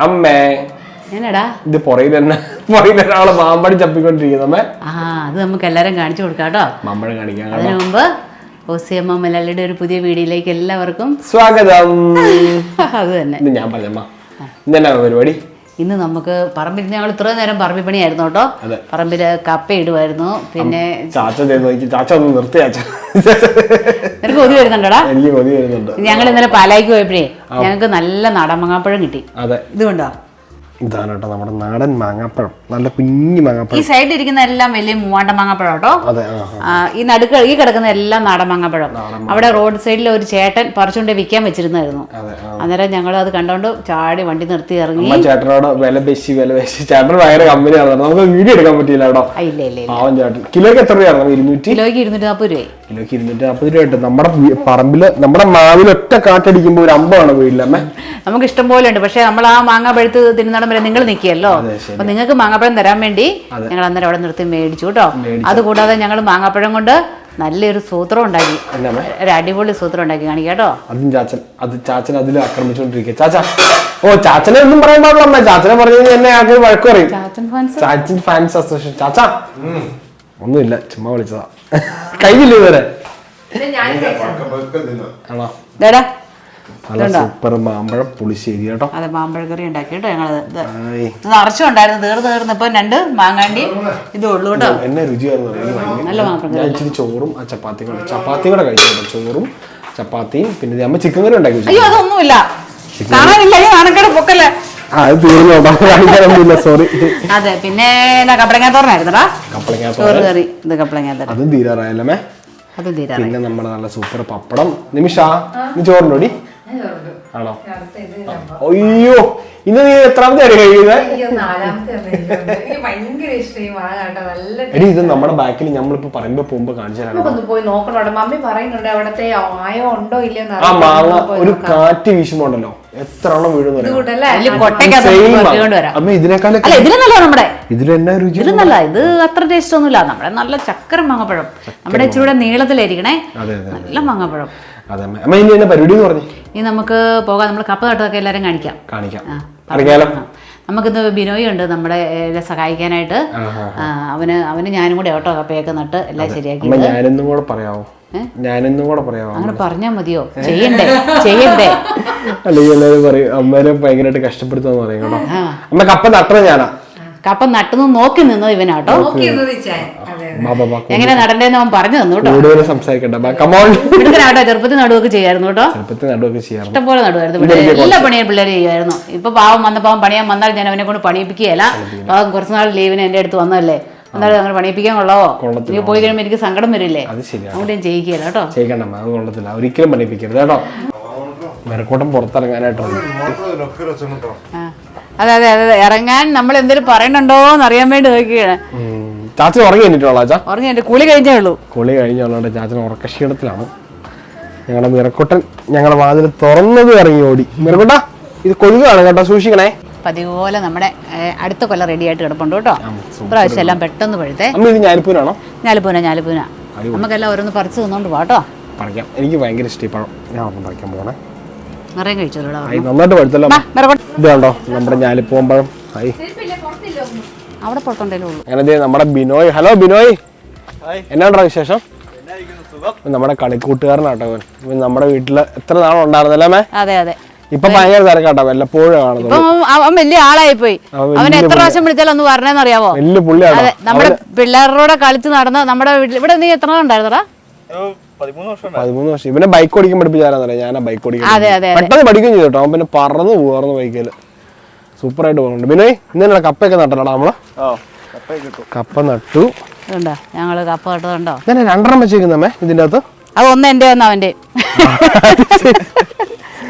അമ്മേ. എന്നടാ? ഇത് പുറയിൽ തന്നെ പുറയിൽ ഒരാൾ മാമ്പടി ചപ്പിക്കൊണ്ടിരിക്കുന്നു. അമ്മേ. ആ അത് നമുക്ക് എല്ലാവരും കാണിച്ചു കൊടുക്കാം കേട്ടോ. മാമ്പഴം കാണിക്കാൻ അതിനു മുമ്പ് ഒസിയമ്മ മലയാളിയുടെ ഒരു പുതിയ വീഡിയോയിലേക്ക് എല്ലാവർക്കും സ്വാഗതം. അത് തന്നെ. ഇത് ഞാൻ പറഞ്ഞമ്മ. ഇതെന്നാ പരിപാടി? ഇന്ന് നമുക്ക് പറമ്പിൽ ഞങ്ങൾ ഇത്ര നേരം പറമ്പിൽ പണിയായിരുന്നു കേട്ടോ പറമ്പിൽ പറമ്പിൽ കപ്പ ഇടുമായിരുന്നു പിന്നെ നിനക്ക് വരുന്നുണ്ടോടാ? എനിക്ക് കൊതി വരുന്നുണ്ട്. ഞങ്ങൾ ഇന്നലെ പാലായിക്ക് പോയപ്പോഴേ ഞങ്ങൾക്ക് നല്ല നാടൻ മാങ്ങാപ്പഴം കിട്ടി. അതെ. ഇത് കണ്ടോ? ഇതാണ് കേട്ടോ നമ്മുടെ നാടൻ മാങ്ങാപ്പഴം. നല്ല കുഞ്ഞു മാങ്ങാപ്പഴം. ഈ സൈഡിൽ ഇരിക്കുന്ന എല്ലാം വലിയ മൂവാണ്ട മാങ്ങാപ്പഴം കേട്ടോ. ഈ നടുക്ക് ഈ കിടക്കുന്ന എല്ലാം നാടൻ മാങ്ങാപ്പഴം. അവിടെ റോഡ് സൈഡിൽ ഒരു ചേട്ടൻ പറിച്ചുകൊണ്ട് വിൽക്കാൻ വെച്ചിരുന്നായിരുന്നു. അന്നേരം ഞങ്ങൾ അത് കണ്ടോണ്ട് ചാടി വണ്ടി നിർത്തി ഇറങ്ങി. ചേട്ടനോട് വില പേശി വില പേശി ചേട്ടൻ ഭയങ്കര കമ്പനിയാണ് നമുക്ക് വീഡിയോ എടുക്കാൻ പറ്റിയില്ല കേട്ടോ. ഇല്ല ഇല്ല ഇല്ല. പാവം ചേട്ടൻ. കിലോയ്ക്ക് എത്ര രൂപയാണ്? ഇരുന്നൂറ്റി? കിലോയ്ക്ക് ഇരുന്നൂറ്റി നാൽപ്പത് രൂപ കിലോയ്ക്ക് ഇരുന്നൂറ്റി നാൽപ്പത് രൂപ കിട്ടും നമ്മുടെ പറമ്പിൽ നമ്മുടെ മാവിൽ ഒറ്റ കാറ്റടിക്കുമ്പോൾ ഒരു അമ്പമാണ് വീട്ടിലമ്മേ നമുക്ക് ഇഷ്ടം പോലെ ഉണ്ട്. പക്ഷെ നമ്മൾ ആ മാങ്ങ പഴുത്ത് തിരുന്നടം വരെ നിങ്ങൾ ശരി. അപ്പൊ നിങ്ങൾക്ക് മാങ്ങാപ്പഴം തരാൻ വേണ്ടി ഞങ്ങൾ അന്നേരം അവിടെ നിർത്തി മേടിച്ചു കേട്ടോ. അതുകൂടാതെ ഞങ്ങൾ മാങ്ങാപ്പഴം കൊണ്ട് നല്ലൊരു സൂത്രം ഉണ്ടാക്കി. ഒരു അടിപൊളി സൂത്രം ഉണ്ടാക്കി കാണിക്കാം കേട്ടോ. അതും ചാച്ചൻ അത് ചാച്ചൻ അതിൽ ആക്രമിച്ചുകൊണ്ടിരിക്കുക ചാച്ച ഓ ചാച്ചനെ ഒന്നും പറയാൻ പാടില്ല അമ്മ. ചാച്ചനെ പറഞ്ഞു കഴിഞ്ഞാൽ എന്നെ ആൾക്ക് വഴക്ക് പറയും. ചാച്ചൻ ഫാൻസ് അസോസിയേഷൻ ചാച്ച ഒന്നുമില്ല ചുമ്മാ വിളിച്ചതാ. കഴിഞ്ഞില്ല ഇതുവരെ? ആണോ? നല്ല സൂപ്പർ മാമ്പഴം പുളിശ്ശേരി കേട്ടോ. അതെ മാമ്പഴക്കറി ഉണ്ടാക്കി കേട്ടോ ഞങ്ങൾ ഇത് നിറച്ചുണ്ടായിരുന്നു തീർന്ന് തീർന്നപ്പോ രണ്ട് മാങ്ങാണ്ടി ഇതേ ഉള്ളൂ കേട്ടോ. എന്നെ രുചിയായിരുന്നു നല്ല ഞാൻ ഇച്ചിരി ചോറും ആ ചപ്പാത്തി കൂടെ ചപ്പാത്തി കൂടെ കഴിച്ചു ചോറും ചപ്പാത്തിയും പിന്നെ അമ്മ ചിക്കൻ കറി ഉണ്ടാക്കി അയ്യോ അതൊന്നുമില്ല. കാണാനില്ല നാണക്കേട് പൊക്കല്ലേ? അത് തീർന്നു കേട്ടോ. സോറി അതെ പിന്നെ കപ്പളങ്ങാത്തോറിനായിരുന്നടാ കപ്പളങ്ങാത്തോറ് കറി ഇത് കപ്പളങ്ങാത്തോറ് അതും തീരാറായല്ലേ അതും പിന്നെ നമ്മുടെ നല്ല സൂപ്പർ പപ്പടം. നിമിഷ നീ ചോറുണ്ടോടി ആണോ? അയ്യോ ഇന്ന് നീ എത്രാമത്തെ അടി കഴിയുന്നത് എടി ഇത് നമ്മുടെ ബാക്കിൽ നമ്മളിപ്പോ പറയുമ്പോ പോകുമ്പോ കാണിച്ചാൽ ആ മാങ്ങ ഒരു കാറ്റ് വീശുമ്പോണ്ടല്ലോ. എത്ര എണ്ണം വീഴുന്ന ഇതിനേക്കാളും നല്ല നമ്മുടെ. ഇതിൽ എന്നാ രുചി? നല്ല ഇത് അത്ര ടേസ്റ്റ് ഒന്നുമില്ല. നമ്മുടെ നല്ല ചക്കര മാങ്ങപ്പഴം. നമ്മുടെ ഇച്ചിരൂടെ നീളത്തിലായിരിക്കണേ അതെ അതെ നല്ല മാങ്ങപ്പഴം. അതെ അമ്മ ഇനി എന്നെ പരിപാടി പറഞ്ഞു? ഇനി നമുക്ക് പോകാം. നമ്മൾ കപ്പ തട്ടതൊക്കെ എല്ലാരും കാണിക്കാം. കാണിക്കാം. അറിയാലോ. നമുക്കിന്ന് ബിനോയ് ഉണ്ട് നമ്മുടെ സഹായിക്കാനായിട്ട്. അവന് അവന് ഞാനും കൂടെ ഓട്ടോ കപ്പയൊക്കെ നട്ട് എല്ലാം ശരിയാക്കി. ഞാനെന്നും കൂടെ പറയാവോ? ഞാനെന്നും കൂടെ പറയാവോ? അങ്ങനെ പറഞ്ഞാൽ മതിയോ? ചെയ്യണ്ടേ? ചെയ്യണ്ടേ? അല്ലെങ്കിൽ എല്ലാവരും പറയും അമ്മേനെ ഭയങ്കരമായിട്ട് കഷ്ടപ്പെടുത്താന്ന് പറയും കേട്ടോ. അമ്മ കപ്പ നട്ടത് ഞാനാ. കപ്പ നട്ടുന്നു നോക്കി നിന്നത് ഇവനാട്ടോ എങ്ങനെ നടണ്ടേന്ന് അവൻ പറഞ്ഞു തന്നു കേട്ടോ. സംസാരിക്കണ്ട. ബാ കമോൺ ഇവിടുത്തെ ചെറുപ്പത്തിൽ നടുവൊക്കെ ചെയ്യായിരുന്നു കേട്ടോ. ചെറുപ്പത്തിൽ നടുവൊക്കെ ചെയ്യാം ഇഷ്ടംപോലെ നടുവായിരുന്നു. എല്ലാ പണിയും പിള്ളേർ ചെയ്യായിരുന്നു ഇപ്പൊ പാവം വന്ന പാവം പണിയാൻ വന്നാൽ ഞാൻ അവനെ കൊണ്ട് പണിയിപ്പിക്കുകയല്ല. പാവം കുറച്ച് നാൾ ലീവിന് എന്റെ അടുത്ത് വന്നല്ലേ എന്നാലും അങ്ങനെ പണിയിപ്പിക്കാൻ കൊള്ളോ നീ പോയി കഴിയുമ്പോൾ എനിക്ക് സങ്കടം വരില്ലേ? അതുകൊണ്ട് ഞാൻ ചെയ്യിക്കുകയല്ല കേട്ടോ. ചെയ്യിക്കണ്ട അത് കൊള്ളത്തില്ല. ഒരിക്കലും പണിപ്പിക്കരുത് കേട്ടോ. മെരക്കോട്ടം പുറത്തിറങ്ങാനായിട്ടുണ്ട് ആ. അതെ അതെ അതെ അതെ. ഇറങ്ങാൻ നമ്മൾ എന്തെങ്കിലും പറയണുണ്ടോ എന്ന് അറിയാൻ വേണ്ടി നോക്കിയാണ് ചാച്ചൻ ഉറങ്ങി കഴിഞ്ഞിട്ടുള്ള ഉറങ്ങി എന്റെ കുളി കഴിഞ്ഞേ ഉള്ളൂ. കുളി കഴിഞ്ഞുള്ളതുകൊണ്ട് ചാച്ചൻ ഉറക്കക്ഷീണത്തിലാണ്. ഞങ്ങളുടെ മിറക്കുട്ടൻ ഞങ്ങളുടെ വാതിൽ തുറന്നത് ഇറങ്ങി ഓടി. മിറക്കുട്ട ഇത് കൊതുകാണ് കേട്ടോ സൂക്ഷിക്കണേ. പതിവ് പോലെ നമ്മുടെ അടുത്ത കൊല്ലം റെഡി ആയിട്ട് കിടപ്പുണ്ട് കേട്ടോ. പ്രാവശ്യം എല്ലാം പെട്ടെന്ന് പഴുത്തേ അമ്മ ഇത് ഞാനിപ്പൂരാണോ ഞാലിപ്പൂന ഞാലിപ്പൂന. നമുക്കെല്ലാം ഓരോന്ന് പറിച്ചു തന്നോണ്ട് പോട്ടോ പറിക്കാം. എനിക്ക് ഭയങ്കര ഇഷ്ടം പഴം. ഞാൻ ഒന്നും പറിക്കാൻ പോകണേ നിറയെ കഴിച്ചോളൂ ആയി നന്നായിട്ട് പഴുത്തല്ലോ. ഇത് കണ്ടോ നമ്മുടെ ഞാലിപ്പൂമ്പഴം ആയി അവിടെ പുറത്തുണ്ടല്ലോ ഉള്ളൂ. അങ്ങനെ ദേ നമ്മുടെ ബിനോയ്. ഹലോ ബിനോയ്. എന്നാണ്ടാ വിശേഷം? നമ്മുടെ കളിക്കൂട്ടുകാരനാട്ടോ അവൻ ഇവൻ നമ്മുടെ വീട്ടിൽ എത്ര നാളും ഉണ്ടായിരുന്നല്ലേ അതെ അതെ. ഇപ്പൊ ഭയങ്കര തിരക്കാട്ടോ. വല്ലപ്പോഴും കാണുന്നു അവൻ- വലിയ ആളായി പോയി അവൻ എത്ര പ്രാവശ്യം വിളിച്ചാലും ഒന്ന് പറഞ്ഞേന്ന് അറിയാവോ വലിയ പുള്ളിയാണ് അതെ നമ്മുടെ പിള്ളേരോടെ കളിച്ച് നടന്ന് നമ്മുടെ വീട്ടിൽ ഇവിടെ നീ എത്ര ഉണ്ടായിരുന്നടാ പതിമൂന്ന് വർഷം ഇവനെ ബൈക്ക് ഓടിക്കാൻ പഠിപ്പിച്ചാരാന്നറിയാം ഞാൻ ബൈക്ക് ഓടിക്കാൻ അതെ അതെ പെട്ടെന്ന് പഠിക്കുകയും ചെയ്തു കേട്ടോ. അവൻ പിന്നെ പറന്ന് പോകാറുന്നു ബൈക്കിൽ സൂപ്പറായിട്ട് പോകുന്നുണ്ട്. പിന്നെ ഇന്നലെ കപ്പയൊക്കെ നട്ടല്ലോടാ നമ്മൾ? കപ്പ നട്ടു. ഞങ്ങൾ കപ്പ നട്ടതുണ്ടോ? ഞാൻ രണ്ടെണ്ണം വെച്ചേക്കുന്നമ്മേ ഇതിന്റെ അകത്ത്. അത് ഒന്ന് എന്റെ ഒന്ന് അവന്റെ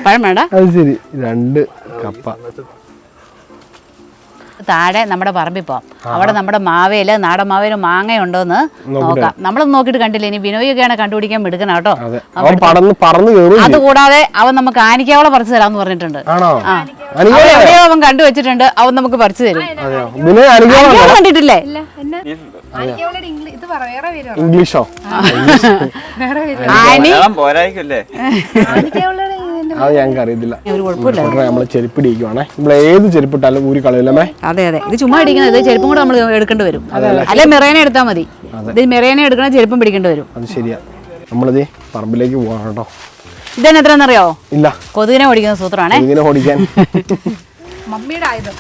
പഴം വേണ്ട. അത് ശരി. രണ്ട് കപ്പ. താഴെ നമ്മുടെ പറമ്പിൽ പോവാം. അവിടെ നമ്മുടെ മാവേൽ നാടൻ മാവേൽ മാങ്ങ ഉണ്ടോന്ന് നോക്കാം. നമ്മളൊന്നും നോക്കിയിട്ട് കണ്ടില്ല. ഇനി ബിനോയൊക്കെയാണ് കണ്ടുപിടിക്കാൻ എടുക്കണം കേട്ടോ. അതെ. അവൻ പറന്ന് പറന്ന് കയറും അതുകൂടാതെ അവൻ നമുക്ക് ആനിക്കാവളെ പറിച്ചു തരാന്ന് പറഞ്ഞിട്ടുണ്ട്. ആണോ? ആ. അവൻ കണ്ടുവച്ചിട്ടുണ്ട് അവൻ നമുക്ക് പറിച്ചു തരും. കണ്ടിട്ടില്ലേ. ഇംഗ്ലീഷോ? അത് ഞങ്ങൾക്ക് അറിയത്തില്ല നമ്മൾ നമ്മൾ ചെരുപ്പിടിക്കുവാണേ. നമ്മൾ ഏത് ചെരുപ്പിട്ടാലും ഊരി കളയില്ലമ്മേ അതെ അതെ. ഇത് ചുമ്മാ ഇടിക്കുന്നത്. ഇത് ചെരുപ്പും കൂടെ നമ്മൾ എടുക്കേണ്ടി വരും. അല്ലെ? മെറേനെ എടുത്താൽ മതി. ഇത് മെറേനെ എടുക്കണ ചെരുപ്പും പിടിക്കേണ്ടി വരും. അത് ശരിയാ. നമ്മളിത് പറമ്പിലേക്ക് പോവാണ് കേട്ടോ. ഇതന്നെ എന്നറിയോ ഇല്ല. കൊതുകിനെ ഓടിക്കുന്ന സൂത്രമാണേ. ഇങ്ങനെ ഓടിക്കാൻ. മമ്മിയുടെ ആയുധം.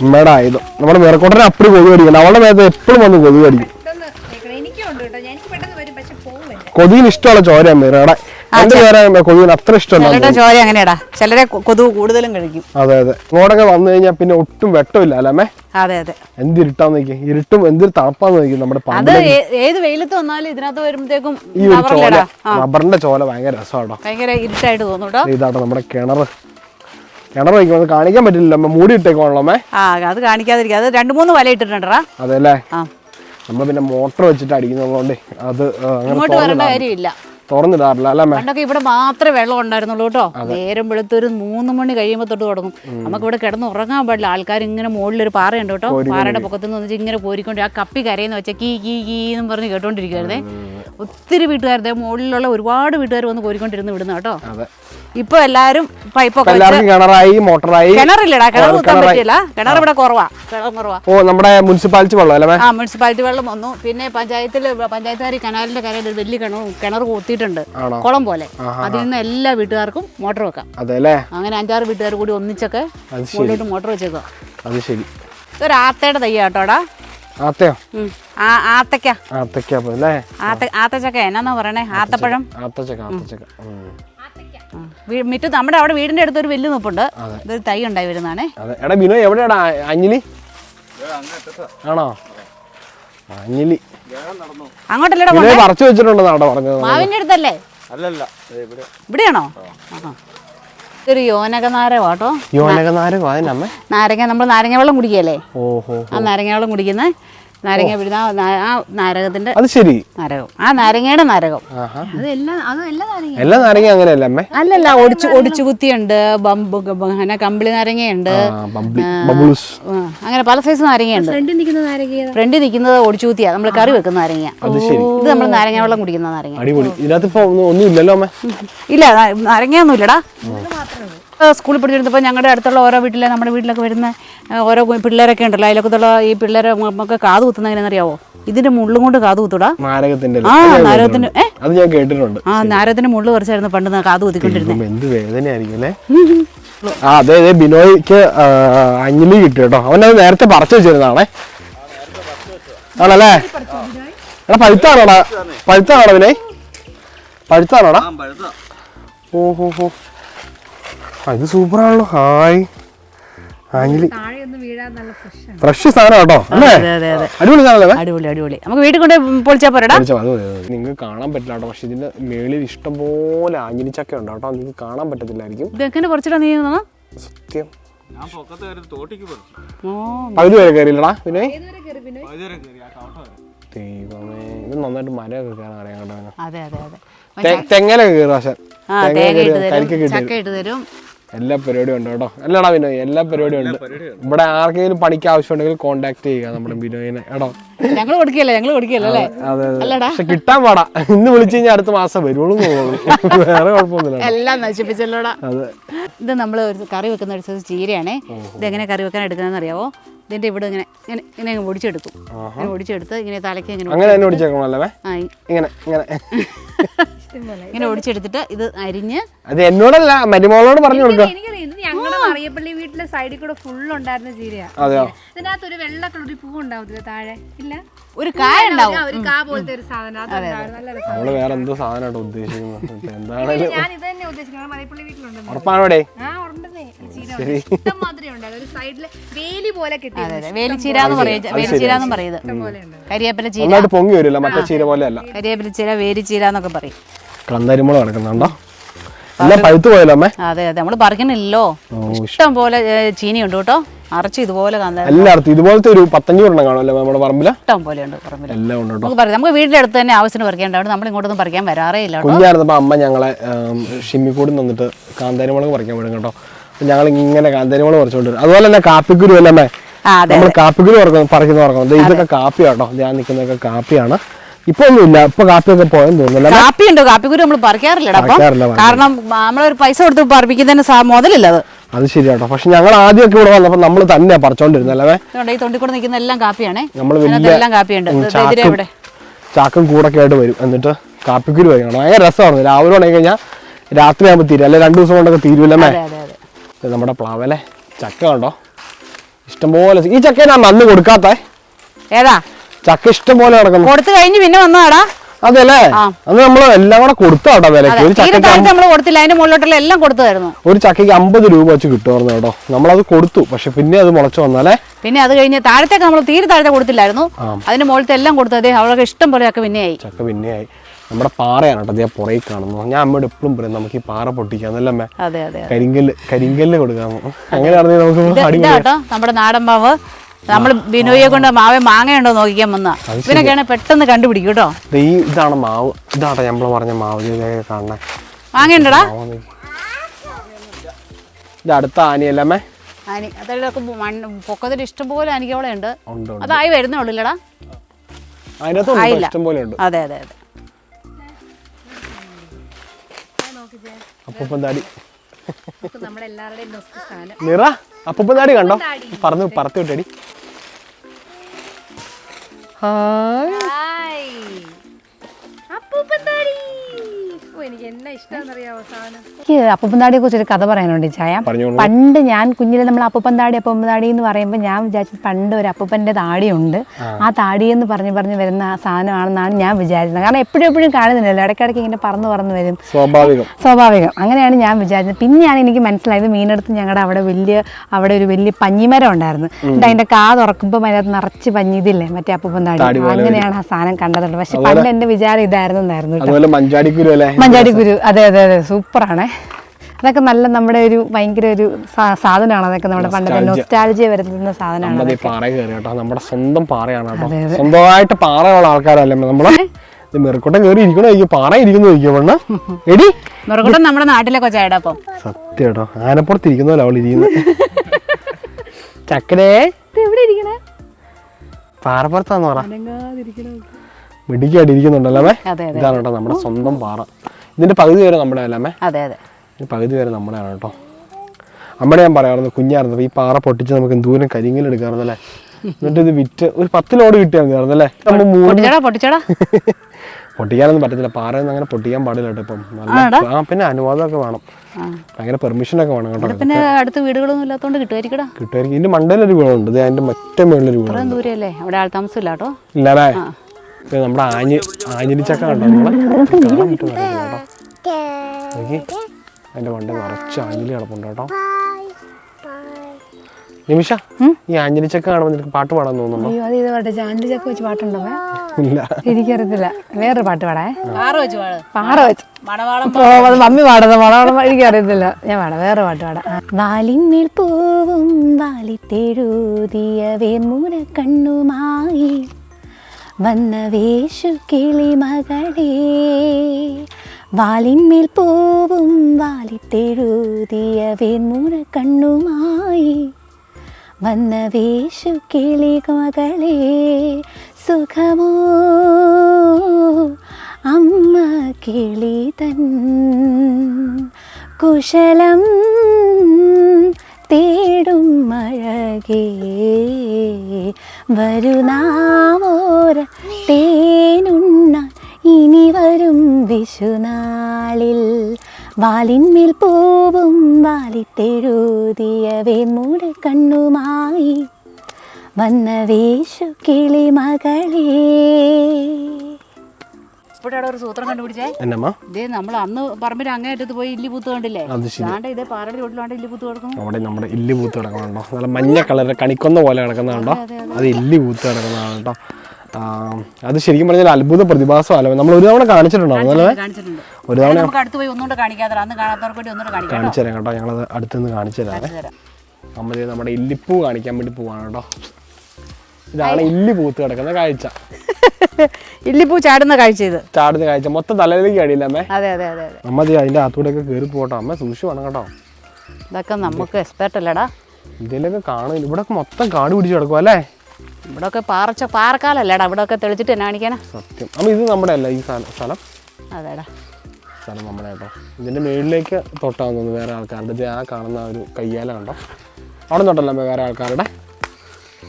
അമ്മയുടെ ആയുധം. നമ്മുടെ മേറക്കോട്ടനെ അപ്പടി കൊതുക് കടിക്കണം അവളുടെ മേത്ത് എപ്പോഴും വന്ന് കൊതുക് അടിക്കും പെട്ടെന്ന് കേൾക്കണം എനിക്കും ഉണ്ട് കേട്ടോ. ഞാൻ- എനിക്ക് പെട്ടെന്ന് വരും പക്ഷെ പോവില്ല. കൊതുകിന് ഇഷ്ടമുള്ള ചോര മേറയുടെ എന്റെ ചോര കൊതുകിന് അത്ര ഇഷ്ടമല്ല ചോര അങ്ങനെയാടാ. ചിലരെ കൊതുക് കൂടുതലും കഴിക്കും. അതെ അതെ. ഇങ്ങോട്ടൊക്കെ വന്നു കഴിഞ്ഞാൽ പിന്നെ ഒട്ടും വെട്ടമില്ല അല്ലേ അതെ അതെ. എന്ത് നോക്കി? ഇരുട്ടും എന്തൊരു തണുപ്പാന്ന് നോക്കി നമ്മുടെ അത് ഏത് വെയിലത്ത് വന്നാലും ഇതിനകത്ത് വരുമ്പോഴത്തേക്കും ഈ ഒരു ചോല റബ്ബറിന്റെ ചോല ഭയങ്കര രസമാട്ടോ. ഭയങ്കര ഇരുട്ടായിട്ട് തോന്നും ഇതാട്ടോ നമ്മുടെ കിണർ കിണർ വയ്ക്കുമ്പോൾ കാണിക്കാൻ പറ്റില്ല അമ്മ. മൂടി ഇട്ടേക്കോണല്ലോ ആ അത് കാണിക്കാതിരിക്കും അത് രണ്ട് മൂന്ന് വല ഇട്ടിട്ടുണ്ടാ അതെ അല്ലേ? നമ്മൾ പിന്നെ മോട്ടർ വെച്ചിട്ട് അടിക്കുന്നതുകൊണ്ട് അത് ഇങ്ങോട്ട് വരേണ്ട കാര്യമില്ല. തുറന്നിടാറില്ല അല്ല പണ്ടൊക്കെ ഇവിടെ മാത്രമേ വെള്ളം ഉണ്ടായിരുന്നുള്ളൂ കേട്ടോ. നേരം വെളുത്തൊരു മൂന്ന് മണി കഴിയുമ്പോൾ തൊട്ട് തുടങ്ങും. നമുക്ക് ഇവിടെ കിടന്ന് ഉറങ്ങാൻ പാടില്ല. ആൾക്കാർ ഇങ്ങനെ മുകളിൽ ഒരു പാറയുണ്ട് കേട്ടോ. പാറയുടെ പൊക്കത്ത് നിന്ന് വന്നിട്ട് ഇങ്ങനെ പോരിക്കൊണ്ട് ആ കപ്പി കരയെന്ന് വെച്ചാൽ കീ കീ കീ എന്ന് പറഞ്ഞ് കേട്ടോണ്ടിരിക്കുവായിരുന്നേ. ഒത്തിരി വീട്ടുകാരുടെ മുകളിലുള്ള ഒരുപാട് വീട്ടുകാർ വന്ന് കോരിക്കൊണ്ടിരുന്ന് വിടുന്ന കേട്ടോ. ഇപ്പൊ എല്ലാരും പൈപ്പൊക്കെ കിണറായി മോട്ടറായി. കിണറില്ലടാ കിണർ കുത്താൻ. പറ്റില്ല കിണർ ഇവിടെ കുറവാ കിണർ കുറവാ. ഓ നമ്മുടെ മുനിസിപ്പാലിറ്റി വെള്ളം അല്ലേ ആ മുനിസിപ്പാലിറ്റി വെള്ളം വന്നു. പിന്നെ പഞ്ചായത്തിൽ പഞ്ചായത്തുകാർ കനാലിന്റെ കരയിൽ വലിയ കിണർ കിണർ കുത്തിയിട്ടുണ്ട്. ആണോ? കുളം പോലെ. അതിൽ നിന്ന് എല്ലാ വീട്ടുകാർക്കും മോട്ടർ വെക്കാം. അങ്ങനെ അഞ്ചാറ് വീട്ടുകാർ കൂടി ഒന്നിച്ചൊക്കെ മുകളിലോട്ട് മോട്ടർ വെച്ചേക്കാം അത് ശരി. ഇതൊരു ആത്തയുടെ തയ്യ കേട്ടോടാ ആത്തയോ? ആത്തക്ക ആത്തക്കാ അല്ലേ? ആത്ത ആത്തച്ചക്ക എന്നാന്നാ പറയണേ? ആത്തപ്പഴം? ആത്തച്ചക്ക ആത്തച്ചക്ക. ഉം. ഉം. നമ്മുടെ അവിടെ വീടിന്റെ അടുത്ത് ഒരു വലിയ നിപ്പുണ്ട്. ഇതൊരു തൈ ഉണ്ടായി വരുന്നതാണേ. അതെ. എടാ ബിനോ എവിടെയാടാ അഞ്ഞിലി ആണോ? ബിനോയ് പറിച്ചു വെച്ചിട്ടുണ്ടെന്നാണോ പറഞ്ഞത് മാവിന്റെ അടുത്തല്ലേ? അല്ലല്ല ഇവിടെ. ഇവിടെയാണോ? ആഹാ. ഇതൊരു യോനക നാരകട്ടോ യോനകനാര് വായനമ്മേ നാരങ്ങ നമ്മൾ നാരങ്ങ വെള്ളം കുടിക്കല്ലേ ഓഹോ. ആ നാരങ്ങ വെള്ളം കുടിക്കുന്ന. നാരങ്ങ പിഴുതാ ആ നാരകത്തിന്റെ അത് ശരി. നാരകം. ആ നാരങ്ങയുടെ നാരകം. എല്ലാം നാരങ്ങ എല്ലാ നാരങ്ങ അങ്ങനെയല്ല അമ്മേ? അല്ലല്ല ഒടിച്ചു ഒടിച്ചു കുത്തിയുണ്ട് പിന്നെ കമ്പിളി നാരങ്ങയുണ്ട്. ആ ബബ്ലി ബബിൾസ്. അങ്ങനെ പല സൈസ് നാരങ്ങയുണ്ട്. ഫ്രണ്ടിൽ നിൽക്കുന്ന നാരങ്ങ ഫ്രണ്ടിൽ നിൽക്കുന്നത് ഒടിച്ചു കുത്തിയാ നമ്മൾ കറി വെക്കുന്ന നാരങ്ങ ഇത് നമ്മൾ നാരങ്ങ വെള്ളം കുടിക്കുന്ന നാരങ്ങ അടിപൊളി. ഇതിനകത്ത് ഇപ്പൊ ഒന്നും ഒന്നും ഇല്ലല്ലോ അമ്മേ? ഇല്ല നാരങ്ങയൊന്നും ഇല്ലടാ സ്കൂളിൽ പഠിച്ചിരുന്നപ്പോൾ ഞങ്ങളുടെ അടുത്തുള്ള ഓരോ വീട്ടിലെ നമ്മുടെ വീട്ടിലൊക്കെ വരുന്ന ഓരോ പിള്ളേരൊക്കെ ഉണ്ടല്ലോ അതിലൊക്കെത്തുള്ള ഈ പിള്ളേരെ നമുക്ക് കാത് കുത്തുന്ന എങ്ങനെയാണെന്നറിയാവോ? ഇതിന്റെ മുള്ളും കൊണ്ട് കാത് കുത്തൂടാ. നാരകത്തിന്റെ ആ നാരകത്തിന്റെ അത് ഞാൻ കേട്ടിട്ടുണ്ട്. ആ നാരകത്തിന്റെ മുള്ളു കുറച്ചായിരുന്നു പണ്ട് കാത് കുത്തിക്കൊണ്ടിരുന്നത് എന്ത് വേദനയായിരിക്കും അല്ലേ? ആ അതെ അതെ ബിനോയ്ക്ക് അഞ്ഞിലി കിട്ടി കേട്ടോ. അവനത് നേരത്തെ പറിച്ചു വെച്ചിരുന്നാണേ ആണല്ലേ? എടാ പഴുത്താണോടാ? പഴുത്താണോടാ വിനയ്? പഴുത്താണോടാ? ആ പഴുത്ത ഓ ഹോ. ഇത് സൂപ്പറാണല്ലോ. ഹായ്. അഞ്ഞിലി താഴെ ഒന്നും വീഴാൻ നല്ല ഫ്രഷ് ആണ്. ഫ്രഷ് സാധനം കേട്ടോ. അതെ അതെ അതെ. അടിപൊളി അടിപൊളി അടിപൊളി. നമുക്ക് വീട്ടിൽ കൊണ്ട് പൊളിച്ചാ പോരടാ. നിങ്ങൾക്ക് കാണാൻ പറ്റില്ല കേട്ടോ. പക്ഷെ ഇതിന്റെ മേളിൽ ഇഷ്ടംപോലെ ആഞ്ഞിലിച്ചക്ക ഉണ്ട് കേട്ടോ. നിങ്ങൾക്ക് കാണാൻ പറ്റത്തില്ലായിരിക്കും. ഇതെങ്ങനെ പറിച്ചിടാ നീ? സത്യം. ഞാൻ പൊക്കത്ത് തോട്ടിക്ക് പറിച്ചു. ഓ. പകുതി വരെ കയറിയില്ലടാ പിന്നെ ദൈവമേ ഇത് നന്നായിട്ട് മരമൊക്കെ കയറാൻ അറിയാം കേട്ടോ. അവന്. അതെ അതെ അതെ. തെ- തെങ്ങലൊക്കെ കയറും പക്ഷെ ആ തേങ്ങ ഇട്ട് തരും. ചക്ക ഇട്ട് തരും. എല്ലാ പരിപാടിയും ഉണ്ട് കേട്ടോ. അല്ലടാ ബിനോയ് എല്ലാ പരിപാടിയും ഉണ്ട്. ഇവിടെ ആർക്കെങ്കിലും പണിക്ക് ആവശ്യമുണ്ടെങ്കിൽ കോണ്ടാക്ട് ചെയ്യുക നമ്മുടെ ബിനോയിനെ കേട്ടോ ഞങ്ങൾ കൊടുക്കില്ല ഞങ്ങൾ കൊടുക്കില്ല അല്ലേ? അതെ പക്ഷെ കിട്ടാൻ പാടാ. ഇന്ന് വിളിച്ചു കഴിഞ്ഞാൽ അടുത്ത മാസം തോന്നുന്നു. വേറെ കുഴപ്പമൊന്നുമില്ല. എല്ലാം നശിപ്പിച്ചല്ലോടാ. അതെ. ഇത് നമ്മൾ ഒരു കറി വെക്കുന്ന ഒരു സൈസ് ഇത് എങ്ങനെ കറി വെക്കാൻ എടുക്കുന്നതെന്ന് അറിയാവോ? ഇതിന്റെ ഇവിടെ ഇങ്ങനെ ഇങ്ങനെ ഇങ്ങനെ അങ്ങ് ഒടിച്ചെടുക്കും ഇങ്ങനെ ഒടിച്ചെടുത്ത് ഇങ്ങനെ തലയ്ക്ക് ഇങ്ങനെ അങ്ങനെ തന്നെ പിടിച്ചേക്കണല്ലേ ആ ഇങ്ങനെ ഇങ്ങനെ. ഇങ്ങനെ ഒടിച്ചെടുത്തിട്ട് ഇത് അരിഞ്ഞ് അത് എന്നോടല്ല മരുമോളോട് പറഞ്ഞു കൊടുക്കുക. ഞങ്ങളുടെ മറിയപ്പള്ളി വീട്ടിലെ സൈഡിൽ കൂടെ ഫുൾ ഉണ്ടായിരുന്ന ചീരയാ. ഇതിനകത്ത് ഒരു വെള്ള കളറി പൂ ഉണ്ടാവത്തില്ല താഴെ? ഇല്ല? ഒരു കായ ഉണ്ടാവും ഒരു കാ പോലത്തെ ഒരു സാധനം. നമ്മൾ വേറെ എന്തോ സാധനമായിട്ട് ഉദ്ദേശിക്കുന്നത്. ഞാൻ ഇത് തന്നെ ഉദ്ദേശിക്കുന്നത്. മറിയപ്പള്ളി വീട്ടിലുണ്ട് ഉറപ്പാണോടെ ആ ഉണ്ടെന്നേ ഈ ചീര മാത്രമേ ഉണ്ടായിരുന്നു. ഒരു സൈഡിൽ വേലി പോലെ കിട്ടി അതെ അതെ. വേലിച്ചീര എന്ന് പറയും വേലിച്ചീര എന്ന് പറയുന്നത് കരിയേപ്പില ചീര. നന്നായിട്ട് പൊങ്ങി വരില്ല മറ്റേ ചീര പോലെ അല്ല. കരിയേപ്പില ചീര വേലിച്ചീര എന്നൊക്കെ പറയും. കന്തരിമുള കിടക്കുന്നുണ്ടോ എല്ലാം പഴുത്തു പോയല്ലോ അമ്മേ? അതെ അതെ. നമ്മൾ പറിക്കണില്ലല്ലോ ഇഷ്ടം പോലെ ചീനിയുണ്ട് കേട്ടോ. അരച്ച് ഇതുപോലെ എല്ലായിടത്തും ഇതുപോലത്തെ ഒരു പത്തഞ്ഞൂറെണ്ണം കാണുമല്ലോ നമ്മുടെ പറമ്പിൽ? ഇഷ്ടം പോലെ ഉണ്ട് എല്ലാം ഉണ്ട് നമുക്ക് പറയാം. നമുക്ക് വീടിന്റെ അടുത്ത് തന്നെ ആവശ്യത്തിന് പറിക്കേണ്ടതുകൊണ്ട് നമ്മൾ ഇങ്ങോട്ടൊന്നും പറിക്കാൻ വരാറേ ഇല്ല കേട്ടോ. കുഞ്ഞായിരുന്നപ്പോ അമ്മ ഞങ്ങളെ ഷിമ്മിക്കൂടി നിന്നിട്ട് കാന്താരിമുളക് പറിക്കാൻ വിടും കേട്ടോ. അപ്പൊ ഞങ്ങൾ ഇങ്ങനെ കാന്താരിമുളക് പറിച്ചോണ്ട് വരും. അതുപോലെ തന്നെ കാപ്പിക്കുരു അല്ലേ നമ്മൾ കാപ്പിക്ക് പറിക്കുന്ന ഉറങ്ങുന്നത് ഇതൊക്കെ കാപ്പിയാട്ടോ. ഞാൻ നിൽക്കുന്നതൊക്കെ കാപ്പിയാണ്. ഇപ്പൊ ഒന്നുമില്ല. ഇപ്പൊ കാപ്പിയൊക്കെ പോയെന്ന് തോന്നുന്നില്ല കാപ്പി ഉണ്ടോ കാപ്പിക്കുരു നമ്മൾ പറിക്കാറില്ലടാ പറിക്കാറില്ല. കാരണം നമ്മളൊരു പൈസ കൊടുത്ത് പറിപ്പിക്കുന്നതിന് മുതലില്ലത് മുതലില്ല അത്. അത് ശരിയാട്ടോ. പക്ഷെ ഞങ്ങൾ ആദ്യമൊക്കെ ഇവിടെ വന്നപ്പോ നമ്മൾ തന്നെയാ പറിച്ചോണ്ടിരുന്നല്ലേ ഈ തൊണ്ടിക്കൂടെ നിൽക്കുന്ന എല്ലാം കാപ്പിയാണേ. നമ്മൾ എല്ലാം കാപ്പിയുണ്ട്. ചാക്കും കൂടൊക്കെ ആയിട്ട് വരും. എന്നിട്ട് കാപ്പിക്കുരു വരും. ഭയങ്കര രസമാണ് രാവിലെ ഉണങ്ങി കഴിഞ്ഞാൽ രാത്രി ആകുമ്പോൾ തീരും. അല്ലെ രണ്ടു ദിവസം കൊണ്ടൊക്കെ തീരുമല്ലേ നമ്മുടെ പ്ലാവല്ലേ ചക്ക കണ്ടോ? ഇഷ്ടംപോലെ ഈ ചക്ക ഞാൻ അന്ന് കൊടുക്കാത്ത. ഏതാ? ചക്ക ഇഷ്ടംപോലെ കിടക്കുന്നു. കൊടുത്തു കഴിഞ്ഞ് പിന്നെ വന്നതാടാ. അതെല്ലേ അന്ന് അത് നമ്മൾ എല്ലാം കൂടെ കൊടുത്താട്ടോ വിലക്ക് ഒരു ചക്കക്ക് ചക്കയ്ക്ക് നമ്മൾ കൊടുത്തില്ല. അതിന്റെ മുകളിലോട്ടുള്ള എല്ലാം കൊടുത്തായിരുന്നു ഒരു ചക്കയ്ക്ക് അമ്പത് രൂപ വെച്ച് കിട്ടുമായിരുന്നു കേട്ടോ. നമ്മളത് കൊടുത്തു. പക്ഷെ പിന്നെ അത് മുളച്ചു വന്നാലേ പിന്നെ അത് കഴിഞ്ഞ് താഴത്തേക്ക് നമ്മൾ തീരെ താഴത്തെ കൊടുത്തില്ലായിരുന്നു. അതിന് അതിന്റെ മുകളിലത്തെ എല്ലാം കൊടുത്തു. അതേ അവളൊക്കെ ഇഷ്ടം ചക്ക പിന്നെയായി. ചക്ക പിന്നെയായി. നമ്മുടെ പാറയാണ് കേട്ടോ അതേ പുറകെ കാണുന്നു ഞാൻ അമ്മയോട് എപ്പോഴും പറയും നമുക്ക് ഈ പാറ പൊട്ടിക്കാം എന്നല്ലേ അമ്മേ കരിങ്കല്ല് കരിങ്കല്ല് കൊടുക്കാമോ അങ്ങനെയാണെങ്കിൽ നമുക്ക് നമ്മുടെ നാടൻ മാവ്. നമ്മൾ ബിനോയെ കൊണ്ട് മാവേ മാങ്ങയുണ്ടോ നോക്കിക്കാൻ വന്ന. ഇവനൊക്കെയാണ് പെട്ടെന്ന് കണ്ടുപിടിക്കും കേട്ടോ ഈ ഇതാണ് മാവ്. ഇതാണ് നമ്മൾ പറഞ്ഞ മാവ്. കാണണേ. മാങ്ങയുണ്ടടാ. ഇത് അടുത്ത ആനയല്ലേ ആനി അതൊക്കെ മണ്ണ് പൊക്കത്തിൽ ഇഷ്ടംപോലെ ആനിക്കവളെ ഉണ്ട്. അതായി വരുന്നേ ഉള്ളൂ ഇല്ലടാ അതിനകത്തുണ്ട് ഇഷ്ടം പോലെ ഉണ്ട്. അതെ അതെ അതെ. അപ്പൂപ്പൻ താടി. നിറ അപ്പൂപ്പൻ താടി കണ്ടോ? പറഞ്ഞു പറത്തി വിട്ടടി. ഹായ്. എനിക്ക് എന്നാ കുറിച്ച് ഒരു അപ്പപ്പന്താടിയെ കഥ പറയാനുണ്ട് ചായ. പണ്ട് ഞാൻ കുഞ്ഞിലെ നമ്മൾ അപ്പപ്പന്താടി അപ്പപ്പന്താടി എന്ന് പറയുമ്പോൾ ഞാൻ വിചാരിച്ചത് പണ്ട് ഒരു അപ്പുപ്പന്റെ താടിയുണ്ട്. ആ. താടി എന്ന് പറഞ്ഞ് പറഞ്ഞ് വരുന്ന ആ സാധനമാണെന്നാണ് ഞാൻ വിചാരിച്ചത്. കാരണം എപ്പോഴും എപ്പോഴും കാണുന്നില്ലല്ലോ. ഇടയ്ക്കിടയ്ക്ക് ഇങ്ങനെ പറന്ന് പറന്ന് വരും. സ്വാഭാവികം. സ്വാഭാവികം. അങ്ങനെയാണ് ഞാൻ വിചാരിച്ചത്. പിന്നെയാണ് എനിക്ക് മനസ്സിലായത് മീനെടുത്ത് ഞങ്ങളുടെ അവിടെ വലിയ അവിടെ ഒരു വലിയ പഞ്ഞിമരം ഉണ്ടായിരുന്നു. എന്നിട്ട് അതിന്റെ കാ തുറക്കുമ്പോൾ അതിനകത്ത് നിറച്ച് പഞ്ഞിതില്ലേ? മറ്റേ അപ്പുപ്പന്താടി അങ്ങനെയാണ് ആ സാധനം കണ്ടതുണ്ട് പക്ഷെ പണ്ട് എന്റെ വിചാരം ഇതായിരുന്നു എന്നായിരുന്നു മഞ്ചാടിക്കുരു അല്ലേ? മഞ്ചാടി കുരു അതെ അതെ അതെ. സൂപ്പറാണേ. അതൊക്കെ നല്ല നമ്മുടെ ഒരു ഭയങ്കര ഒരു സാധനമാണ് അതൊക്കെ നമ്മുടെ പണ്ടത്തെ നൊസ്റ്റാലജിയ വരുന്ന സാധനമാണ് പാറ കയറി കേട്ടോ. നമ്മുടെ സ്വന്തം പാറയാണ് കേട്ടോ. സ്വന്തമായിട്ട് പാറയുള്ള ആൾക്കാരല്ലേ നമ്മളെ? മെറുക്കോട്ടം കയറി ഇരിക്കണോ? പാറ ഇരിക്കുന്നു ചോദിക്കും പെണ്ണ്. എടി. മുറക്കൂട്ടം നമ്മുടെ നാട്ടിലെ കൊച്ചായടാ അപ്പം. സത്യം കേട്ടോ. ആനപ്പുറത്ത് ഇരിക്കുന്നല്ലോ അവൾ ഇരിക്കുന്നത്. ചക്കരേ എവിടെ ഇരിക്കണേ? പാറപ്പുറത്താന്ന് പറ. മിടിക്കായിട്ട് ഇരിക്കുന്നുണ്ടല്ലോ അതെ. ഇതാണ് കേട്ടോ നമ്മുടെ സ്വന്തം പാറ. ഇതിന്റെ പകുതി വരെ നമ്മുടെ അല്ലേ അതെ അതെ. പകുതി വരെ നമ്മുടെ ആണ് കേട്ടോ. അമ്മയുടെ ഞാൻ പറയാറുണ്ട് കുഞ്ഞായിരുന്നു. ഈ പാറ പൊട്ടിച്ച് നമുക്ക് എന്തോരം കരിങ്ങൽ എടുക്കാറുണ്ട് അല്ലേ എന്നിട്ട് ഇത് വിറ്റ് ഒരു പത്ത് ലോഡ് കിട്ടിയാൽ അല്ലേ പൊട്ടിക്കാനൊന്നും പറ്റത്തില്ല. പാറയൊന്നും അങ്ങനെ പൊട്ടിക്കാൻ പാടില്ല കേട്ടോ ഇപ്പം. ആ പിന്നെ അനുവാദമൊക്കെ വേണം. അങ്ങനെ പെർമിഷൻ ഒക്കെ വേണം കേട്ടോ പിന്നെ അടുത്ത് വീടുകളൊന്നും ഇല്ലാത്തതുകൊണ്ട് കിട്ടുമായിരിക്കും കിട്ടുമായിരിക്കും. ഇതിന്റെ മണ്ടയിലൊരു വീടുണ്ട് ഇത് അതിന്റെ മറ്റേ മേളിലൊരു വീടുണ്ട് ദൂരല്ലേ അവിടെ ആൾ താമസമില്ല കേട്ടോ. ഇല്ലല്ലേ? ഇത് നമ്മുടെ ആഞ്ഞി ചക്ക കണ്ടോ? നമ്മളെ കാണാൻ കേട്ടോ നോക്കി. അതിന്റെ വണ്ടി നിറച്ച് ആഞ്ഞിലി കിടപ്പുണ്ട് കേട്ടോ. നിമിഷ ഈ ആഞ്ഞിലിച്ചക്ക കാണുമ്പോൾ നിനക്ക് പാട്ട് പാടാൻ തോന്നുന്നുണ്ടോ? അയ്യോ അത് ഇത് പാട്ട്? ചാണ്ടി ചക്ക വെച്ച് പാട്ടുണ്ടോ? ഇല്ല. എനിക്കറിയത്തില്ല. വേറൊരു പാട്ട് പാടേ. പാറ വെച്ച് പാറ വെച്ച്. മമ്മി പാടുന്ന മണവാളം എനിക്കറിയത്തില്ല. ഞാൻ പാടാം. വേറെ പാട്ട് പാടാം. വാലിന്മേൽ പൂവും വാലിത്തെഴുതിയ വേർമൂല കണ്ണുമായി വന്ന വേഷു കിളി മകളേ വാലിന്മേൽ പൂവും വാലിത്തെഴുതിയ വേർമൂല കണ്ണുമായി. വന്ന വേഷു കിളി മകളേ സുഖമോ? അമ്മ കിളി തൻ കുശലം തേടും മഴകേ വാലിന്മേൽ പൂവും വാലിത്തെഴുതിയ വേമൂട കണ്ണുമായി വന്ന വേശു കിളി മകളേ. ഇവിടെ ഒരു സൂത്രം കണ്ടുപിടിച്ചേ? എന്നമ്മ? ഇതേ നമ്മൾ അന്ന് പറമ്പിൽ അങ്ങേ അറ്റത്ത് പോയി ഇല്ലി പൂത്ത് കണ്ടില്ലേ? അത് ശരി. അതാണ്ട് ഇതേ പാറയുടെ ചോട്ടിലാണ്ട് ഇല്ലി പൂത്ത് കിടക്കുന്നു. അവിടെ നമ്മുടെ ഇല്ലി പൂത്ത് കിടക്കണുണ്ടോ നല്ല മഞ്ഞ കളർ കണിക്കൊന്ന പോലെ കിടക്കുന്നതുണ്ടോ അത് ഇല്ലി പൂത്ത് കിടക്കുന്നതാണ് കേട്ടോ അത് ശരിക്കും പറഞ്ഞാൽ അത്ഭുത പ്രതിഭാസമല്ല നമ്മൾ ഒരു തവണ കാണിച്ചിട്ടുണ്ടാവും അല്ലേ കാണിച്ചിട്ടുണ്ട്. ഒരു തവണ കാണിച്ചു തരാം കേട്ടോ. ഞങ്ങളത് അടുത്തുനിന്ന് കാണിച്ചു തരാം. നമ്മൾ നമ്മുടെ ഇല്ലിപ്പൂ കാണിക്കാൻ വേണ്ടി പോവാണ് കേട്ടോ. ഇതാണ് ഇല്ലി പൂത്ത് കിടക്കുന്ന കാഴ്ച. ഇല്ലിപ്പൂ ചാടുന്ന കാഴ്ച ഇത്. ചാടുന്ന കാഴ്ച. മൊത്തം തലയിലേക്ക് അടിയില്ല അമ്മേ? അതെ അതെ അതെ അമ്മ അതിന്റെ അകത്തൂടെ ഒക്കെ കയറി പോട്ടോ. അമ്മ സൂക്ഷിച്ചു വേണം കേട്ടോ. ഇതൊക്കെ നമുക്ക് എക്സ്പെർട്ട് അല്ലടാ. ഇതിലൊക്കെ കാണും ഇവിടെ മൊത്തം കാട് പിടിച്ച് കിടക്കും അല്ലേ? ഇവിടെ ഒക്കെ പാറച്ച പാറക്കാലല്ലേടാ? ഇവിടെ ഒക്കെ തെളിച്ചിട്ട് എന്നാ കാണിക്കാനാ? സത്യം. അമ്മ ഇത് നമ്മുടെ അല്ല ഈ സ്ഥലം സ്ഥലം. അതെടാ. സ്ഥലം നമ്മുടെ കേട്ടോ. ഇതിന്റെ മേളിലേക്ക് തൊട്ടാന്ന് തോന്നുന്നു വേറെ ആൾക്കാരുടെ. ആ കാണുന്ന ഒരു കയ്യാല കണ്ടോ അവിടെ തൊട്ടല്ല വേറെ ആൾക്കാരുടെ?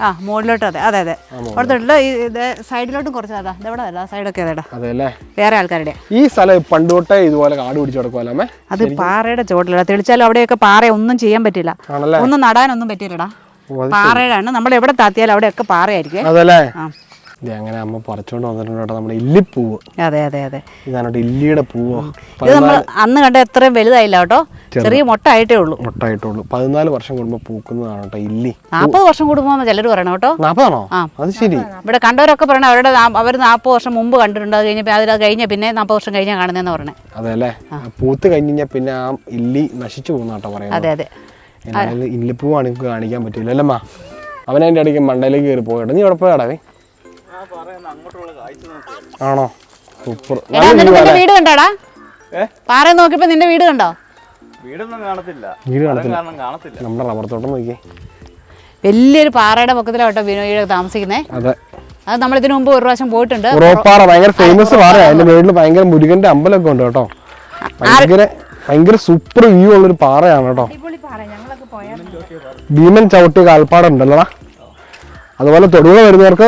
ആ മുകളിലോട്ട് അതെ അതെ അതെ. അവിടെ തൊട്ടിട്ട് ഈ ഇത് സൈഡിലോട്ടും കുറച്ച് അതാ ഇതെവിടെ? അല്ല സൈഡൊക്കെ അതെടാ. അതെ അല്ലേ വേറെ ആൾക്കാരുടെ. ഈ സ്ഥലം പണ്ട് തൊട്ടേ ഇതുപോലെ കാട് പിടിച്ചു കിടക്കുമല്ലോ അത് പാറയുടെ ചോട്ടിലടാ. തെളിച്ചാലും അവിടെയൊക്കെ പാറ ഒന്നും ചെയ്യാൻ പറ്റില്ല. ഒന്നും നടാനൊന്നും പറ്റില്ലടാ. അത് പാറയുടെ നമ്മൾ എവിടെ താത്തിയാലും അവിടെയൊക്കെ പാറയായിരിക്കും. അതല്ലേ? ഇത് അങ്ങനെ അമ്മ പറിച്ചുകൊണ്ട് വന്നിട്ടുണ്ട് കേട്ടോ നമ്മുടെ ഇല്ലിപ്പൂവ് അതെ അതെ അതെ. ഇതാണ് ഇല്ലിയുടെ പൂവ്. ഇത് നമ്മൾ അന്ന് കണ്ട എത്രയും വലുതായില്ല കേട്ടോ. ചെറിയ മുട്ട ആയിട്ടേ ഉള്ളൂ. മുട്ടായിട്ടുള്ളൂ. പതിനാല് വർഷം കൂടുമ്പോൾ പൂക്കുന്നതാണ് കേട്ടോ ഇല്ലി. നാൽപ്പത് വർഷം കൂടുമ്പോൾ ചിലർ പറയണം കേട്ടോ. നാൽപ്പതാണോ ആ. അത് ശരി. ഇവിടെ കണ്ടവരൊക്കെ പറയണ അവരുടെ അവർ നാൽപ്പത് വർഷം മുമ്പ് കണ്ടിട്ടുണ്ട്. അത് കഴിഞ്ഞപ്പോ അതിൽ കഴിഞ്ഞ പിന്നെ നാൽപ്പത് വർഷം കഴിഞ്ഞാൽ കാണുന്നതെന്ന് പറഞ്ഞേ അതെ അല്ലേ പൂത്ത് കഴിഞ്ഞ് കഴിഞ്ഞാൽ പിന്നെ ആ ഇല്ലി നശിച്ചു പോകുന്ന കേട്ടോ പറയാം അതെ അതെ. ഇല്ലിപ്പൂവാണ് എനിക്ക് കാണിക്കാൻ പറ്റില്ല അല്ലമ്മ. അവൻ അതിന്റെ ഇടയ്ക്ക് മണ്ടയിലേക്ക് കയറി പോകട്ടെ നീ അവിടെ പോയാടാവേ ആ പറയുന്ന അങ്ങോട്ടുള്ള കാഴ്ച നോക്ക് ആണോ സൂപ്പർ വീട് കണ്ടോടാ? പാറ നോക്കിയപ്പോ നിന്റെ വീട് കണ്ടോ? വീടൊന്നും കാണത്തില്ല. വീട് കാണത്തില്ല. കാരണം കാണത്തില്ല. നമ്മുടെ റബ്ബർ തോട്ടം നോക്കിയേ. വലിയൊരു പാറയുടെ പൊക്കത്തിലോട്ടോ ബിനോയിയുടെ താമസിക്കുന്നേ. അതെ. അത് നമ്മൾ ഇതിനു മുമ്പ് ഒരു പ്രാവശ്യം പോയിട്ടുണ്ട്. ഉറപ്പാറ ഭയങ്കര ഫേമസ് പാറ അതിന്റെ മേളിൽ ഭയങ്കര മുരുകന്റെ അമ്പലമൊക്കെ ഉണ്ട് കേട്ടോ. ഭയങ്കര ഭയങ്കര സൂപ്പർ വ്യൂ ഉള്ളൊരു പാറയാണ് കേട്ടോ. ഭീമൻ ചവിട്ടി കാൽപ്പാടം ഉണ്ടല്ലോടാ അതുപോലെ തൊടുപുഴ വരുന്നവർക്ക്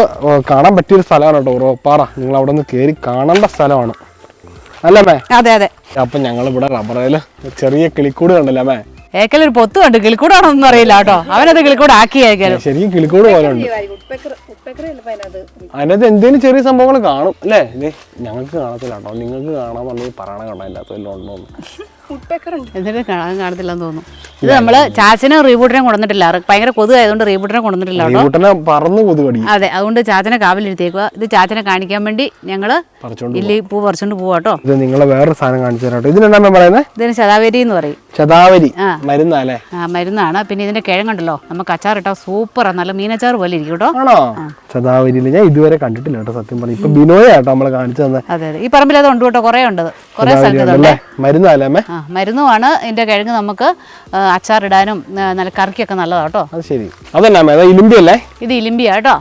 കാണാൻ പറ്റിയൊരു സ്ഥലമാണ് കേട്ടോ ഉറപ്പാറ നിങ്ങൾ അവിടെ നിന്ന് കയറി കാണേണ്ട സ്ഥലമാണ്. അല്ലേ മേ അതെ അതെ. അപ്പൊ ഞങ്ങൾ ഇവിടെ റബ്ബറയിൽ ചെറിയ കിളിക്കൂട് കണ്ടല്ലേ മേ ഒരു പൊത്ത് കണ്ട് കിളിക്കൂടാണോന്നും അറിയില്ല കേട്ടോ. അവനത് കിളിക്കൂട് ആക്കിയായിരിക്കും ശരിക്കും കിളിക്കൂട് പോലെ ഉണ്ട്. അതിനകത്ത് എന്തെങ്കിലും ചെറിയ സംഭവങ്ങൾ കാണും അല്ലേ? ഇത് ഞങ്ങൾക്ക് കാണത്തില്ല കേട്ടോ. നിങ്ങൾക്ക് കാണാൻ പറഞ്ഞു പറയണ കാണാൻ അതിനകത്ത് വല്ലതും ഉണ്ടോ എന്ന്. എന്തെങ്കിലും കാണാൻ കാണത്തില്ലെന്ന് തോന്നുന്നു. ഇത് നമ്മൾ ചാച്ചനെ റീബൂട്ടിനെ കൊണ്ടുവന്നിട്ടില്ല. ഭയങ്കര കൊതു ആയതുകൊണ്ട് റീബൂട്ടിനെ കൊണ്ടുവന്നിട്ടില്ല റീബൂട്ടനെ പറന്ന് അതെ അതുകൊണ്ട് ചാച്ചനെ കാവിലിരുത്തേക്കുക ഇത് ചാച്ചനെ കാണിക്കാൻ വേണ്ടി ഞങ്ങൾ ഇല്ലി പൂ പറിച്ചോണ്ട് പോവാട്ടോ ഇത് നിങ്ങളെ വേറൊരു സാധനം കാണിച്ചു തരാട്ടോ ഇതിനെന്താ പറയുന്നത് ഇതിന് ശതാവേരി എന്ന് പറയും. ശതാവരി മരുന്നാലേ ആ, മരുന്നാണ്. പിന്നെ ഇതിന്റെ കിഴങ്ങുണ്ടല്ലോ. നമുക്ക് അച്ചാർ ഇട്ടാ സൂപ്പറാണ് നല്ല മീനച്ചാർ പോലെ ഇരിക്കും കേട്ടോ. ആണോ? ശതാവരിയിൽ ഞാൻ ഇതുവരെ കണ്ടിട്ടില്ല കേട്ടോ സത്യം പറഞ്ഞു. ഇപ്പൊ ബിനോയ കേട്ടോ നമ്മളെ കാണിച്ചു തന്നെ. അതെ അതെ. ഈ പറമ്പിൽ അത് ഉണ്ട് കേട്ടോ കുറേ ഉണ്ട്. കുറേ സ്ഥലത്തുണ്ട് മരുന്നാലേ ആ മരുന്നുമാണ്. ഇതിന്റെ കിഴങ്ങ് നമുക്ക് അച്ചാർ ഇടാനും നല്ല കറിക്കൊക്കെ നല്ലതാട്ടോ കേട്ടോ. അത് ശരി. അതന്നെ അമ്മേ അതാ ഇലിമ്പി അല്ലേ? ഇത് ഇലിമ്പിയാ കേട്ടോ.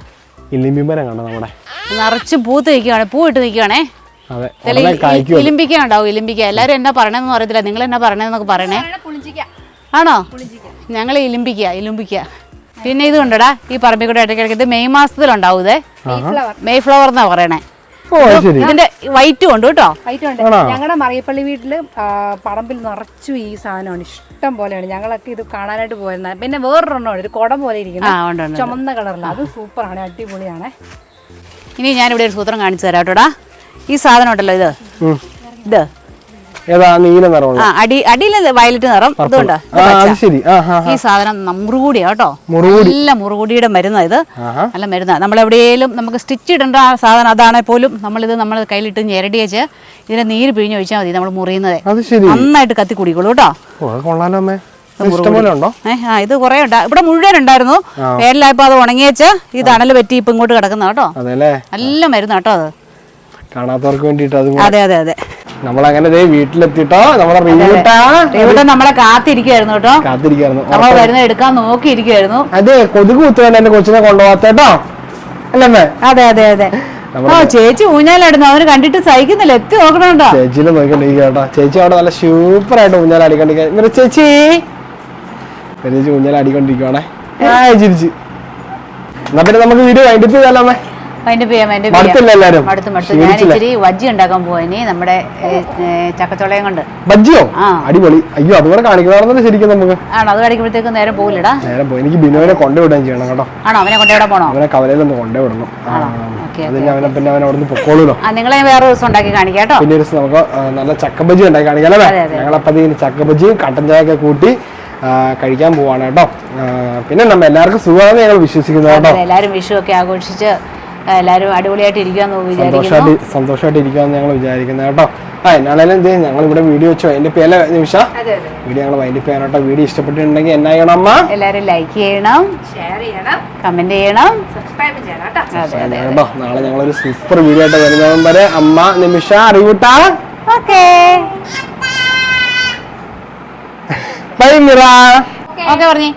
ഇലിമ്പി മരം കണ്ടോ നമ്മുടെ? നിറച്ച് പൂത്ത് നിൽക്കുകയാണ് പൂ ഇട്ട് നിൽക്കുവാണേ. ഇലിമ്പിക്ക ഉണ്ടാവും ഇലിമ്പിക്ക. എല്ലാവരും എന്നാ പറയണെന്ന് അറിയത്തില്ല. നിങ്ങൾ എന്നാ പറയണെന്നൊക്കെ പറയണേ. പുളിഞ്ചിക്ക. ആണോ? ഞങ്ങൾ ഇലിമ്പിക്ക ഇലിമ്പിക്ക. പിന്നെ ഇത് കൊണ്ടടാ ഈ പറമ്പിൽ കൂടെ ഇടയ്ക്കിടയ്ക്ക് ഇത് മെയ് മാസത്തിലുണ്ടാവും ഇതേ. മെയ് ഫ്ലവർ എന്നാ പറയണേ. ഓ ശരി. ഇതിന്റെ വൈറ്റ് ഉണ്ട് കേട്ടോ. ഉണ്ട്. ഞങ്ങളുടെ മറിയപ്പള്ളി വീട്ടിൽ പറമ്പിൽ നിറച്ചു ഈ സാധനമാണ്. ഇഷ്ടം പോലെയാണ്. ഞങ്ങളൊക്കെ ഇത് കാണാനായിട്ട് പോയിരുന്ന. പിന്നെ വേറൊരെണ്ണമാണ് ഒരു കുടം പോലെ ഇരിക്കുന്നത് ചുമന്ന കളറിലാണ് അത് സൂപ്പറാണ്. അടിപൊളിയാണ്. ഇനി ഞാനിവിടെ ഒരു സൂത്രം കാണിച്ചു തരാം കേട്ടോടാ. ഈ സാധനം ഉണ്ടല്ലോ ഇത്. ഇത്. ഏതാ നീല നിറമുള്ള? ആ അടി അടിയിൽ വയലറ്റ് നിറം ഇതുണ്ട്? ശരി. ഈ സാധനം മുറുകൂടിയാ കേട്ടോ. മുറുകൂടി. നല്ല മുറുകൂടിയുടെ മരുന്നാ ഇത്. നല്ല മരുന്നാ. നമ്മൾ എവിടെയെങ്കിലും നമുക്ക് സ്റ്റിച്ച് ഇടേണ്ട ആ സാധനം അതാണെ പോലും നമ്മളിത് നമ്മൾ കയ്യിലിട്ട് ഞെരടി വെച്ച് ഇതിന്റെ നീര് പിഴിഞ്ഞ് ഒഴിച്ചാൽ മതി നമ്മൾ മുറിയുന്നത്. നന്നായിട്ട് കത്തി കുടിക്കുള്ളൂ കേട്ടോ. ആ ഇത് കുറേ ഉണ്ട്. ഇവിടെ മുഴുവൻ ഉണ്ടായിരുന്നു. വേനലായപ്പോ അത് ഉണങ്ങിയേച്ച് ഈ തണൽ പറ്റി ഇപ്പൊ ഇങ്ങോട്ട് കിടക്കുന്ന കേട്ടോ. നല്ല മരുന്ന് കേട്ടോ അത്. കാണാത്തവർക്ക് വേണ്ടിട്ട് അതും അതെ അതെ അതെ. നമ്മളങ്ങനെ വീട്ടിലെത്തിട്ടോ നമ്മളെ റീവിട്ടാ. ഇവിടെ നമ്മളെ കാത്തിരിക്കുന്നു കേട്ടോ. കാത്തിരിക്കായിരുന്നു നമ്മൾ വരുന്ന എടുക്കാൻ നോക്കിയിരിക്കുന്നു അതെ കൊതുക് എന്റെ കൊച്ചിനെ കൊണ്ടുപോകാത്തേട്ടോ അല്ലേ അതെ അതെ അതെ. ഓ ചേച്ചി ഊഞ്ഞാലായിരുന്നു അവന് കണ്ടിട്ട് സഹിക്കുന്നില്ല. എത്തി നോക്കണോട്ടോ ചേച്ചിനെ നോക്കിക്കൊണ്ടിരിക്കുക കേട്ടോ. ചേച്ചി അവിടെ നല്ല സൂപ്പർ ആയിട്ട് ഇങ്ങനെ ചേച്ചി. ചേച്ചി ആ ചിരിച്ച്. എന്നാ പിന്നെ നമുക്ക് വീഡിയോ വൈൻഡപ്പ് ചെയ്താലോ അമ്മേ? അതിന്റെ മടുത്ത് മടുത്ത്. ഞാൻ ഇച്ചിരി വജ്ജി ഉണ്ടാക്കാൻ നമ്മുടെ ചക്കച്ചോളയും കൊണ്ട്. ബജ്ജിയോ അടിപൊളി. അയ്യോ ശരിക്കും നമുക്ക്. ആണോ? അത് കടിക്കുമ്പോഴത്തേക്ക് നേരെ പോകില്ലടാ. നേരെ പോയി. എനിക്ക് ചെയ്യണം കേട്ടോ. ആണോ? അവനെ പോണോ? അവനെ കവലയിലൊന്ന് കൊണ്ടുവിടണം. പിന്നെ അവൻ അവിടുന്ന് പൊക്കോളൂല്ലോ ആ നിങ്ങളെ വേറെ ദിവസം ഉണ്ടാക്കി കാണിക്കാം കേട്ടോ. പിന്നെ ഒരു ദിവസം നമുക്ക് നല്ല ചക്കബജി ഉണ്ടാക്കി കാണിക്കാം അല്ലേ? ചക്കബജിയും കട്ടൻ കൂട്ടി കഴിക്കാൻ പോവാണ് കേട്ടോ. പിന്നെ നമ്മ എല്ലാവർക്കും സുഖമാണെന്ന് ഞങ്ങൾ വിശ്വസിക്കുന്നു കേട്ടോ. എല്ലാവരും എല്ലാരും വിഷു ഒക്കെ ആഘോഷിച്ച് എല്ലാരും അടിപൊളിയായിട്ട് ഇരിക്കാന്ന് വിചാരിക്കുന്നു. സന്തോഷമായിട്ട് ഇരിക്കാന്ന് ഞങ്ങൾ വിചാരിക്കുന്നത് കേട്ടോ. ആ എന്നാണേലും എന്ത് ഞങ്ങൾ ഇവിടെ വീഡിയോ വെച്ചോ? അതിന്റെ പേല നിമിഷ? വീഡിയോ ഞങ്ങൾ വൈൻഡ് ചെയ്യാൻ കേട്ടോ വീഡിയോ ഇഷ്ടപ്പെട്ടിട്ടുണ്ടെങ്കിൽ എന്നാ ചെയ്യണം അമ്മ? എല്ലാരും ലൈക്ക് ചെയ്യണം. ഷെയർ ചെയ്യണം. കമന്റ് ചെയ്യണം. സബ്സ്ക്രൈബ് ചെയ്യണം കേട്ടോ. അതെ അതെ കേട്ടോ. നാളെ ഞങ്ങളൊരു സൂപ്പർ വീഡിയോ ആയിട്ട് വരുന്നതും വരെ അമ്മ നിമിഷ അറിയൂട്ടാ ഓക്കേ ബൈ മിറ ഓക്കെ പറഞ്ഞേ.